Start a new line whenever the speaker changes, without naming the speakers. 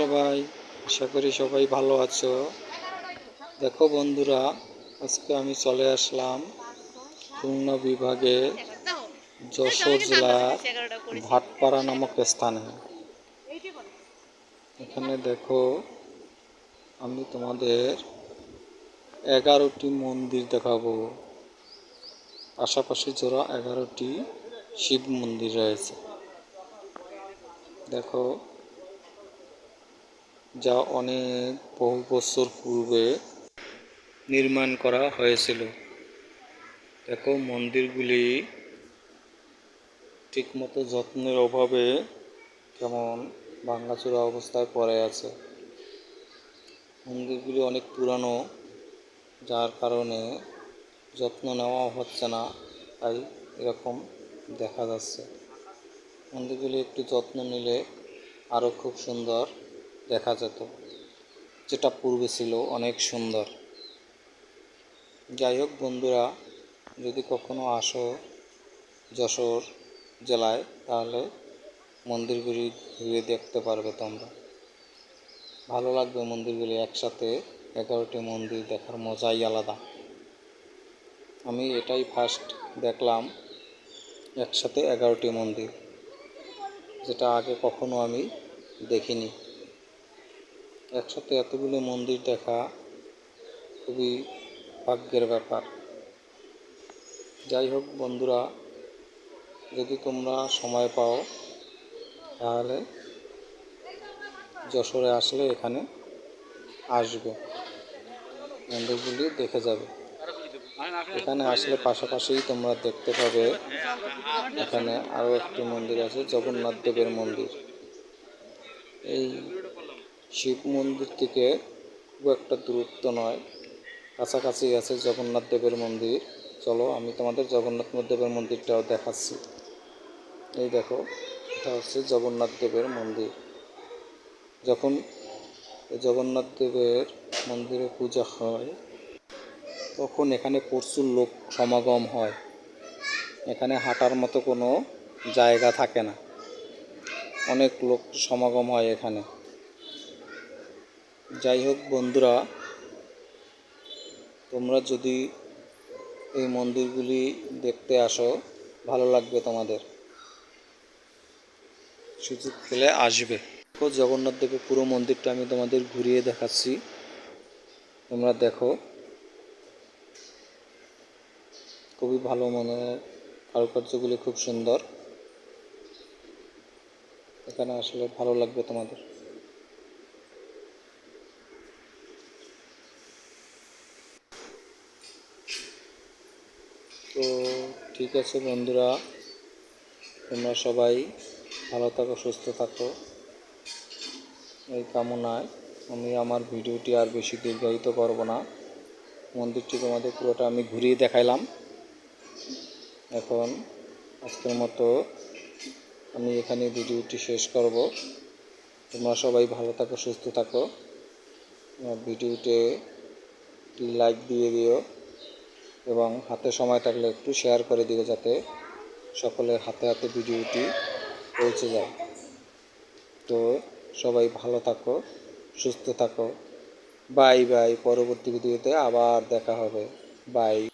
সবাই? আশা করি সবাই ভালো আছো। দেখো বন্ধুরা, আজকে আমি চলে আসলাম খুলনা বিভাগে যশোর জেলার ভাটপাড়া নামক স্থানে। এখানে দেখো, আমি তোমাদের এগারোটি মন্দির দেখাবো। পাশাপাশি জোড়া এগারোটি শিব মন্দির রয়েছে। দেখো যা অনেক বহু বছর পূর্বে নির্মাণ করা হয়েছিল। দেখো, মন্দিরগুলি ঠিকমতো যত্নের অভাবে কেমন ভাঙাচোরা অবস্থায় পড়ে আছে। মন্দিরগুলি অনেক পুরানো, যার কারণে যত্ন নেওয়া হচ্ছে না, তাই এরকম দেখা যাচ্ছে। মন্দিরগুলি একটু যত্ন নিলে আরও খুব সুন্দর দেখা যেত, যেটা পূর্বে ছিল অনেক সুন্দর। যাই হোক বন্ধুরা, যদি কখনো আসো যশোর জেলায়, তাহলে মন্দিরগুলি ঘুরে দেখতে পারবে তোমরা। ভালো লাগবে মন্দিরগুলি একসাথে, এগারোটি মন্দির দেখার মজাই আলাদা। আমি এটাই ফার্স্ট দেখলাম, একসাথে এগারোটি মন্দির, যেটা আগে কখনো আমি দেখিনি। একসাথে এতগুলো মন্দির দেখা খুবই ভাগ্যের ব্যাপার। যাই হোক বন্ধুরা, যদি তোমরা সময় পাও, তাহলে যশোরে আসলে এখানে আসবে। মন্দিরগুলি দেখে যাবে। এখানে আসলে পাশাপাশিই তোমরা দেখতে পাবে এখানে আরও একটি মন্দির আছে, জগন্নাথ দেবের মন্দির। এই শিব মন্দির থেকে খুব একটা দূরত্ব নয়। কাছাকাছি আছে জগন্নাথ দেবের মন্দির। চলো, আমি তোমাদের জগন্নাথ দেবের মন্দিরটাও দেখাচ্ছি। এই দেখো, এটা হচ্ছে জগন্নাথ দেবের মন্দির। যখন জগন্নাথ দেবের মন্দিরে পূজা হয়, তখন এখানে প্রচুর লোক সমাগম হয়। এখানে হাঁটার মতো কোনো জায়গা থাকে না। অনেক লোক সমাগম হয় এখানে। যাই হোক বন্ধুরা, তোমরা যদি এই মন্দিরগুলি দেখতে আসো, ভালো লাগবে তোমাদের। সুযোগ পেলে আসবে। জগন্নাথ দেবের পুরো মন্দিরটা আমি তোমাদের ঘুরিয়ে দেখাচ্ছি। তোমরা দেখো। খুবই ভালো মনে, কারুকার্যগুলি খুব সুন্দর। এখানে আসলে ভালো লাগবে তোমাদের তো ঠিক আছে বন্ধুরা, তোমরা সবাই ভালো থাকো, সুস্থ থাকো। এই কামনায় আমি আমার ভিডিওটি আর বেশি দীর্ঘায়িত করব না। মন্দিরটি তোমাদের পুরোটা আমি ঘুরিয়ে দেখাইলাম। এখন আজকের মতো আমি এখানে ভিডিওটি শেষ করব। তোমরা সবাই ভালো থাকো, সুস্থ থাকো। ভিডিওতে লাইক দিয়ে দিও। এবং হাতে সময় থাকলে একটু শেয়ার করে দিবে যাতে সকলের হাতে হাতে ভিডিওটি পৌঁছে যায়। তো সবাই ভালো থাকো, সুস্থ থাকো। বাই বাই, পরবর্তী ভিডিওতে আবার দেখা হবে। বাই।